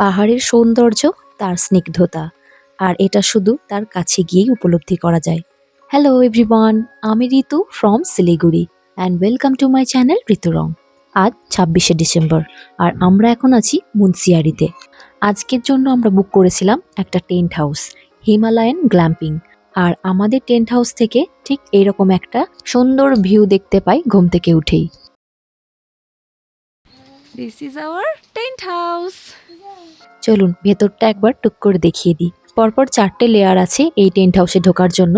পাহাড়ের সৌন্দর্য, তার স্নিগ্ধতা, আর এটা শুধু তার কাছে গিয়েই উপলব্ধি করা যায়। হ্যালো এভরিওয়ান আমি Ritu from Siliguri and welcome to my channel Riturang আজ ছাব্বিশে ডিসেম্বর, আর আমরা এখন আছি মুন্সিয়ারিতে। আজকের জন্য আমরা বুক করেছিলাম একটা টেন্ট হাউস হিমালয়ান গ্ল্যাম্পিং আর আমাদের টেন্ট হাউস থেকে ঠিক এইরকম একটা সুন্দর ভিউ দেখতে পাই ঘুম থেকে উঠেই। This is our tent house. চলুন, ভেতরটা একবার টুক করে দেখিয়ে দিই। পরপর চারটে লেয়ার আছে এই টেন্ট হাউসে ঢোকার জন্য।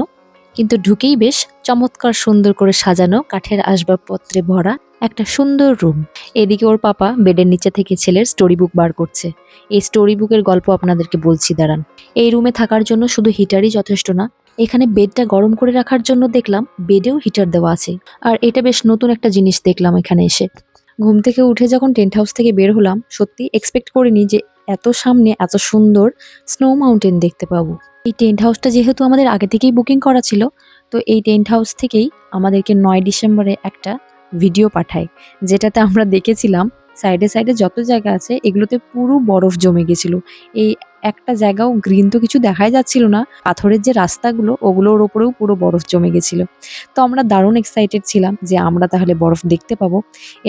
কিন্তু ঢুকেই বেশ চমৎকার সুন্দর করে সাজানো কাঠের আসবাবপত্রে ভরা একটা সুন্দর রুম এদিকে ওর পাপা বেডের নিচে থেকে ছেলের স্টোরি বুক বার করছে। এই স্টোরি বুকের গল্প আপনাদেরকে বলছি, দাঁড়ান। এই রুমে থাকার জন্য শুধু হিটারই যথেষ্ট না, এখানে বেডটা গরম করে রাখার জন্য দেখলাম বেডেও হিটার দেওয়া আছে। আর এটা বেশ নতুন একটা জিনিস দেখলাম এখানে এসে। ঘুম থেকে উঠে যখন টেন্ট হাউস থেকে বের হলাম, সত্যি এক্সপেক্ট করিনি যে এত সামনে এত সুন্দর স্নো মাউন্টেন দেখতে পাবো। এই টেন্ট হাউসটা যেহেতু আমাদের আগে থেকেই বুকিং করা ছিল, তো এই টেন্ট হাউস থেকেই আমাদেরকে নয় ডিসেম্বরে একটা ভিডিও পাঠায়, যেটাতে আমরা দেখেছিলাম সাইডে সাইডে যত জায়গা আছে, এগুলোতে পুরো বরফ জমে গেছিল। এই একটা জায়গাও গ্রিন তো কিছু দেখাই যাচ্ছিল না, পাথরের যে রাস্তাগুলো, ওগুলোর ওপরেও পুরো বরফ জমে গেছিল। তো আমরা দারুণ এক্সাইটেড ছিলাম যে আমরা তাহলে বরফ দেখতে পাবো।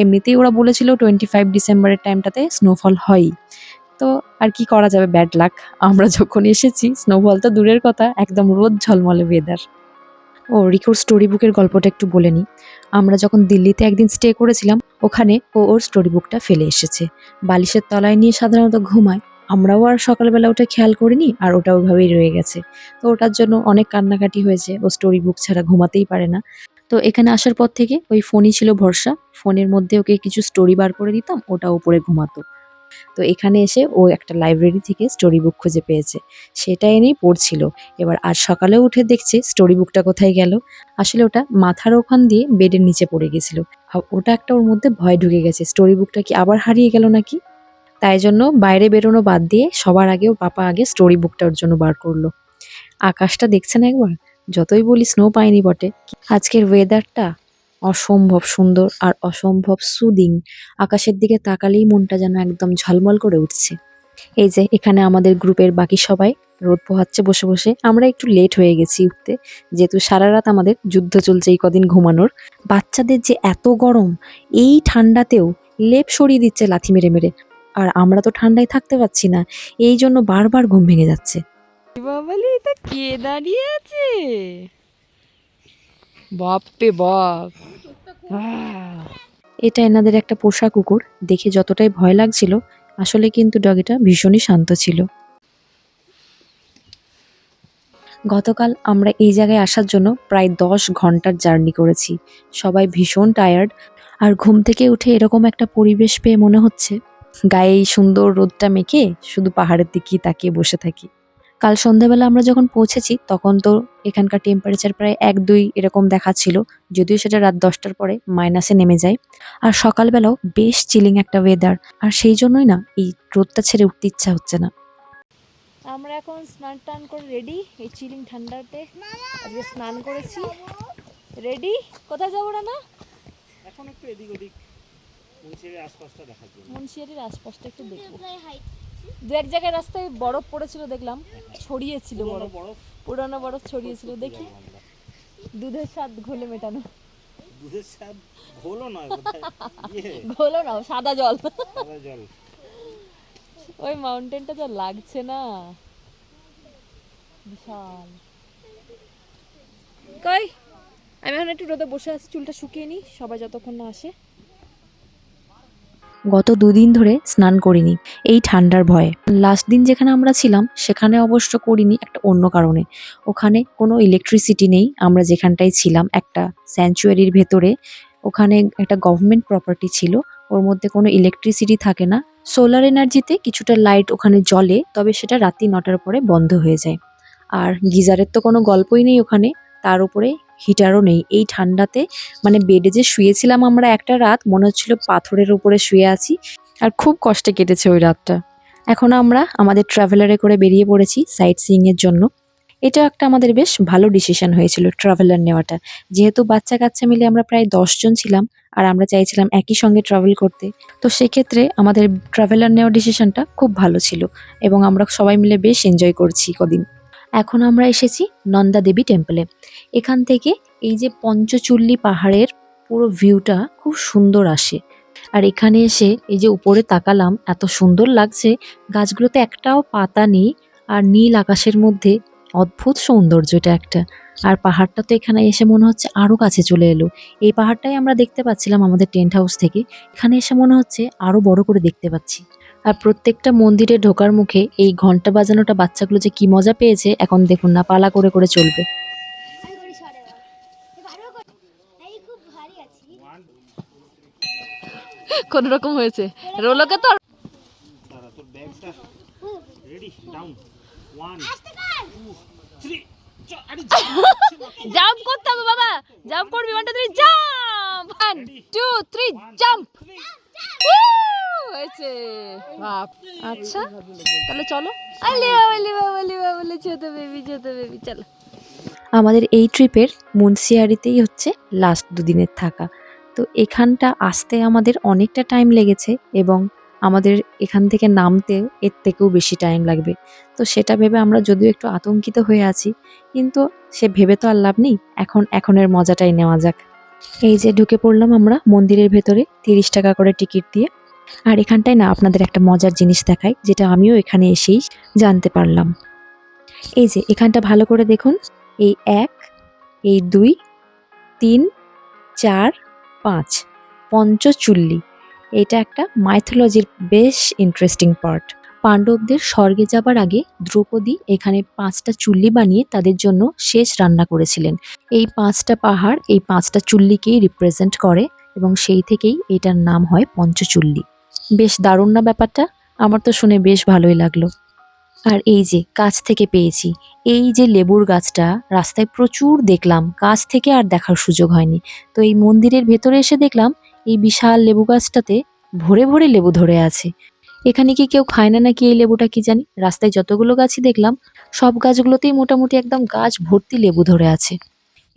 এমনিতেই ওরা বলেছিল টোয়েন্টি ফাইভ ডিসেম্বরের টাইমটাতে স্নোফল হয়ই। তো আর কি করা যাবে? ব্যাড লাক আমরা যখন এসেছি স্নোফল তো দূরের কথা, একদম রোদ ঝলমলে ওয়েদার ও রিকোর স্টোরি বুকের গল্পটা একটু বলে নিই আমরা যখন দিল্লিতে একদিন স্টে করেছিলাম, ওখানে ও ওর স্টোরি বুকটা ফেলে এসেছে। বালিশের তলায় নিয়ে সাধারণত ঘুমায়। আমরাও আর সকালবেলা ওটা খেয়াল করিনি, আর ওটা ওইভাবেই রয়ে গেছে। তো ওটার জন্য অনেক কান্নাকাটি হয়েছে। ও স্টোরি বুক ছাড়া ঘুমাতেই পারে না। তো এখানে আসার পর থেকে ওই ফোনই ছিল ভরসা। ফোনের মধ্যে ওকে কিছু স্টোরি বার করে দিতাম, ওটা উপরে ঘুমাতো। তো এখানে এসে ও একটা লাইব্রেরি থেকে স্টোরি বুক খুঁজে পেয়েছে। সেটা এনেই পড়ছিল। এবার আজ সকালে উঠে দেখছে স্টোরি বুকটা কোথায় গেল। আসলে ওটা মাথার ওখান দিয়ে বেডের নিচে পড়ে গেছিল। ওটা একটা ওর মধ্যে ভয় ঢুকে গেছে। স্টোরি বুকটা কি আবার হারিয়ে গেল নাকি? তাই জন্য বাইরে বেরোনো বাদ দিয়ে সবার আগে ওর পাপা আগে স্টোরি বুকটা ওর জন্য বার করল। আকাশটা দেখছেন একবার? যতই বলি স্নো পাইনি বটে। আজকের ওয়েদারটা অসম্ভব সুন্দর আর অসম্ভব সুদিং আকাশের দিকে তাকালেই মনটা যেন একদম ঝলমল করে উঠছে। এই যে, এখানে আমাদের গ্রুপের বাকি সবাই রোদ পোহাচ্ছে বসে বসে। আমরা একটু লেট হয়ে গেছি উঠতে। যেহেতু সারা রাত আমাদের যুদ্ধ চলছে এই কদিন ঘুমানোর। বাচ্চাদের যে এত গরম, এই ঠান্ডাতেও লেপ সরিয়ে দিচ্ছে লাথি মেরে মেরে। আর আমরা তো ঠান্ডায় থাকতে পারছি না, এই জন্য বারবার ঘুম ভেঙে যাচ্ছে। এটা কে দাঁড়িয়ে আছে? বাপরে বাপ। এটা এনাদের একটা পোষা কুকুর, দেখে যতটাই ভয় লাগছিল, আসলে কিন্তু ডগিটা ভীষণই শান্ত ছিল। গতকাল আমরা এই জায়গায় আসার জন্য প্রায় দশ ঘণ্টার জার্নি করেছি। সবাই ভীষণ টায়ার্ড আর ঘুম থেকে উঠে এরকম একটা পরিবেশ পেয়ে মনে হচ্ছে, গায়ে এই সুন্দর রোদটা মেখে শুধু পাহাড়ের দিকেই তাকিয়ে বসে থাকি। কাল সন্ধ্যাবেলা আমরা যখন পৌঁছেছি তখন তো এখানকার টেম্পারেচার প্রায় এক দুই এরকম দেখাচ্ছিল যদিও সেটা রাত দশটার পরে মাইনাসে নেমে যায়। আর সকালবেলাও বেশ চিলিং একটা ওয়েদার আর সেই জন্যই না এই রোদটা ছেড়ে উঠতে ইচ্ছা হচ্ছে না। আমরা এখন স্নান টান করে রেডি এই চিলিং ঠান্ডাতে আজকে স্নান করেছি। রেডি কোথায় যাব না এখন একটু এদিক ওদিক মুন্সিয়ারির আশপাশটা দেখার জন্য। মুন্সিয়ারির আশপাশটা একটু দেখব। দু এক জায়গায় রাস্তায় বরফ পড়েছিল দেখলাম ছড়িয়েছিল বরফ। পুরানো বরফ ছড়িয়েছিল দেখি। দুধের স্বাদ ঘোলে মেটানো। দুধের স্বাদ বোধহয়। ইয়ে। ঘোলো না সাদা জল। সাদা জল। ওই মাউন্টেনটা তো লাগছে না। বিশাল। কই? আমি এখন একটু রোদে বসে আছি চুলটা শুকিয়ে নিই সবাই যতক্ষণ না আসে। গত দুদিন ধরে স্নান করিনি, এই ঠান্ডার ভয়ে। লাস্ট দিন যেখানে আমরা ছিলাম, সেখানে অবশ্য করিনি একটা অন্য কারণে। ওখানে কোনো ইলেকট্রিসিটি নেই, আমরা যেখানটায় ছিলাম, একটা স্যাংচুয়ারির ভেতরে। ওখানে একটা গভর্নমেন্ট প্রপার্টি ছিল, ওর মধ্যে কোনো ইলেকট্রিসিটি থাকে না। সোলার এনার্জিতে কিছুটা লাইট ওখানে জ্বলে, তবে সেটা রাত্রি নটার পরে বন্ধ হয়ে যায়। আর গিজারের তো কোনো গল্পই নেই ওখানে, তার উপরে হিটারও নেই। এই ঠান্ডাতে মানে বেডে যে শুয়েছিলাম আমরা একটা রাত, মনে হচ্ছিল পাথরের উপরে শুয়ে আছি আর খুব কষ্টে কেটেছে ওই রাতটা। এখন আমরা আমাদের ট্রাভেলারে করে বেরিয়ে পড়েছি সাইট সিইং এর জন্য। এটা একটা আমাদের বেশ ভালো ডিসিশন হয়েছিল ট্রাভেলার নেওয়াটা। যেহেতু বাচ্চা কাচ্চা মিলে আমরা প্রায় দশজন ছিলাম আর আমরা চাইছিলাম একই সঙ্গে ট্রাভেল করতে, তো সেক্ষেত্রে আমাদের ট্রাভেলার নেওয়ার ডিসিশনটা খুব ভালো ছিল এবং আমরা সবাই মিলে বেশ এনজয় করছি কদিন। এখন আমরা এসেছি নন্দা দেবী টেম্পলে। এখান থেকে এই যে পঞ্চচুল্লি পাহাড়ের পুরো ভিউটা খুব সুন্দর আসে। আর এখানে এসে এই যে উপরে তাকালাম, এত সুন্দর লাগছে। গাছগুলোতে একটাও পাতা নেই আর নীল আকাশের মধ্যে অদ্ভুত সৌন্দর্য এটা একটা। আর পাহাড়টা তো এখানে এসে মনে হচ্ছে আরও কাছে চলে এলো। এই পাহাড়টাই আমরা দেখতে পাচ্ছিলাম আমাদের টেন্ট হাউস থেকে। এখানে এসে মনে হচ্ছে আরও বড় করে দেখতে পাচ্ছি। আর প্রত্যেকটা মন্দিরে ঢোকার মুখে এই ঘণ্টা বাজানোটা বাচ্চাগুলো যে কি মজা পেয়েছে এখন দেখুন না পালা করে করে চলবে। কোন রকম হয়েছে। রোলকে তো জাম্প করতে হবে বাবা। জাম্প করবি one two three jump one two three jump হয়েছে। বাপ। আচ্ছা তাহলে চলো। আলে আলে আলে আলে যেতে বেবি যেতে বেবি চলো। আমাদের এই ট্রিপের মুন্সিয়ারিতেই হচ্ছে লাস্ট দুদিনের থাকা। তো এখানটা আসতে আমাদের অনেকটা টাইম লেগেছে এবং আমাদের এখান থেকে নামতেও এর থেকেও বেশি টাইম লাগবে। তো সেটা ভেবে আমরা যদিও একটু আতঙ্কিত হয়ে আছি কিন্তু সে ভেবে তো আর লাভ নেই। এখন এখনের মজাটাই নেওয়া যাক। এই যে ঢুকে পড়লাম আমরা মন্দিরের ভেতরে তিরিশ টাকা করে টিকিট দিয়ে। আর এখানটায় না আপনাদের একটা মজার জিনিস দেখাই, যেটা আমিও এখানে এসেই জানতে পারলাম। এই যে, এখানটা ভালো করে দেখুন। এই এক, এই দুই, তিন, চার, পাঁচ, পঞ্চচুল্লি। এটা একটা মাইথোলজির বেশ ইন্টারেস্টিং পার্ট পাণ্ডবদের স্বর্গে যাবার আগে দ্রৌপদী এখানে পাঁচটা চুল্লি বানিয়ে তাদের জন্য শেষ রান্না করেছিলেন। এই পাঁচটা পাহাড় এই পাঁচটা চুল্লিকেই রিপ্রেজেন্ট করে এবং সেই থেকেই এটার নাম হয় পঞ্চচুল্লি। বেশ দারুণ না ব্যাপারটা? আমার তো শুনে বেশ ভালোই লাগল। আর এই যে, কাছ থেকে পেয়েছি। এই যে লেবুর গাছটা, রাস্তায় প্রচুর দেখলাম। কাছ থেকে আর দেখার সুযোগ হয়নি। তো এই মন্দিরের ভেতরে এসে দেখলাম, এই বিশাল লেবু গাছটাতে ভরে ভরে লেবু ধরে আছে। এখানে কি কেউ খায় না নাকি এই লেবুটা কি জানি? রাস্তায় যতগুলো গাছই দেখলাম, সব গাছগুলোতেই মোটামুটি একদম গাছ ভর্তি লেবু ধরে আছে।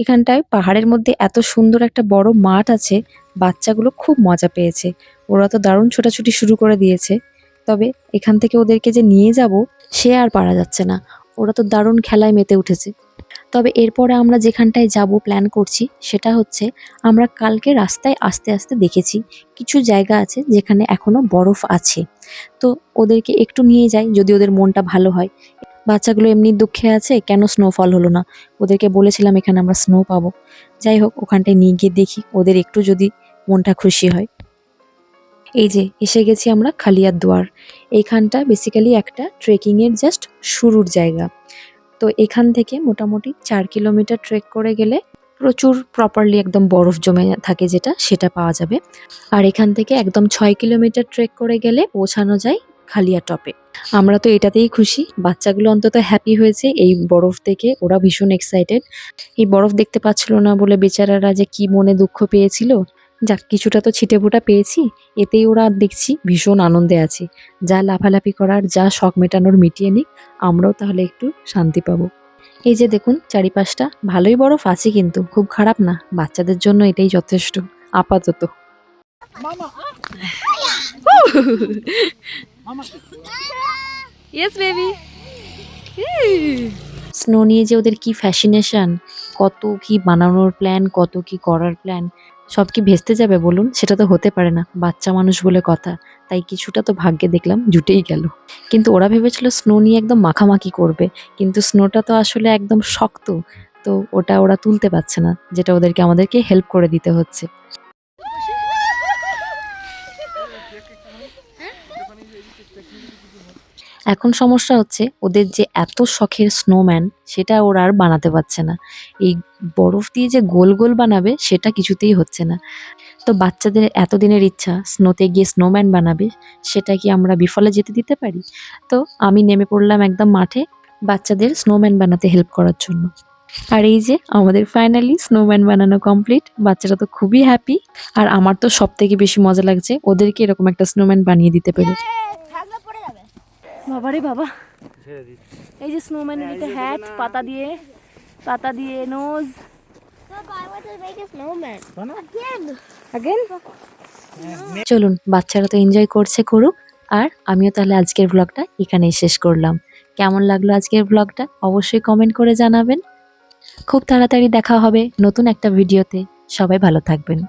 এখানটায় পাহাড়ের মধ্যে এত সুন্দর একটা বড় মাঠ আছে, বাচ্চাগুলো খুব মজা পেয়েছে। ওরা তো দারুণ ছোটাছুটি শুরু করে দিয়েছে। তবে এখান থেকে ওদেরকে যে নিয়ে যাব, সে আর পারা যাচ্ছে না। ওরা তো দারুণ খেলায় মেতে উঠেছে। তবে এরপরে আমরা যেখানটায় যাব প্ল্যান করছি, সেটা হচ্ছে আমরা কালকে রাস্তায় আস্তে আস্তে দেখেছি কিছু জায়গা আছে যেখানে এখনও বরফ আছে। তো ওদেরকে একটু নিয়ে যাই, যদি ওদের মনটা ভালো হয়। বাচ্চাগুলো এমনি দুঃখে আছে, কেন স্নোফল হলো না? ওদেরকে বলেছিলাম এখানে আমরা স্নো পাবো। যাই হোক, ওখানটায় নিয়ে গিয়ে দেখি, ওদের একটু যদি মনটা খুশি হয়। এই যে, এসে গেছি আমরা খালিয়ার দুয়ার। এইখানটা বেসিক্যালি একটা ট্রেকিংয়ের জাস্ট শুরুর জায়গা। তো এখান থেকে মোটামুটি চার কিলোমিটার ট্রেক করে গেলে প্রচুর প্রপারলি একদম বরফ জমে থাকে যেটা, সেটা পাওয়া যাবে। আর এখান থেকে একদম ছয় কিলোমিটার ট্রেক করে গেলে পৌঁছানো যায় খালিয়া টপে। আমরা তো এটাতেই খুশি। বাচ্চাগুলো অন্তত হ্যাপি হয়েছে। এই বরফ দেখে ওরা ভীষণ এক্সাইটেড এই বরফ দেখতে পাচ্ছিল না বলে বেচারারা যে কি মনে দুঃখ পেয়েছিল। যাক কিছুটা তো ছিটে ফোটা পেয়েছি। এতেই ওরা দেখছি ভীষণ আনন্দে আছে। যা লাফালাফি করার যা শখ মেটানোর মিটিয়ে নিক আমরাও তাহলে একটু শান্তি পাবো। এই যে দেখুন চারিপাশটা ভালোই বরফ আছে কিন্তু খুব খারাপ না? বাচ্চাদের জন্য এটাই যথেষ্ট। আপাতত। ইয়েস বেবি স্নো নিয়ে যে ওদের কি ফ্যাসিনেশন কত কি বানানোর প্ল্যান কত কি করার প্ল্যান সব কি ভেস্তে যাবে বলুন? সেটা তো হতে পারে না। বাচ্চা মানুষ বলে কথা। তাই কিছুটা তো ভাগ্যে দেখলাম জুটেই গেল। কিন্তু ওরা ভেবেছিল স্নো নিয়ে একদম মাখামাখি করবে। কিন্তু স্নোটা তো আসলে একদম শক্ত। তো ওটা ওরা তুলতে পারছে না যেটা ওদেরকে আমাদেরকে হেল্প করে দিতে হচ্ছে। এখন সমস্যা হচ্ছে ওদের যে এত শখের স্নোম্যান সেটা ওরা আর বানাতে পারছে না। এই বরফ দিয়ে যে গোল গোল বানাবে, সেটা কিছুতেই হচ্ছে না। তো বাচ্চাদের এতদিনের ইচ্ছা স্নোতে গিয়ে স্নোম্যান বানাবে, সেটা কি আমরা বিফলে যেতে দিতে পারি? তো আমি নেমে পড়লাম একদম মাঠে বাচ্চাদের স্নোম্যান বানাতে হেল্প করার জন্য। আর এই যে আমাদের ফাইনালি স্নোম্যান বানানো কমপ্লিট বাচ্চারা তো খুবই হ্যাপি আর আমার তো সব থেকে বেশি মজা লাগছে, ওদেরকে এরকম একটা স্নোম্যান বানিয়ে দিতে পেরে। বাবারে বাবা। এই যে স্নোম্যানের হ্যাঁ, এটা হ্যাট পাতা দিয়ে পাতা দিয়ে নোজ চলুন বাচ্চারা তো এনজয় করছে করুক। আর আমিও তাহলে আজকের ব্লগটা এখানেই শেষ করলাম। কেমন লাগল আজকের ব্লগটা অবশ্যই কমেন্ট করে জানাবেন। খুব তাড়াতাড়ি দেখা হবে নতুন একটা ভিডিওতে সবাই ভালো থাকবেন।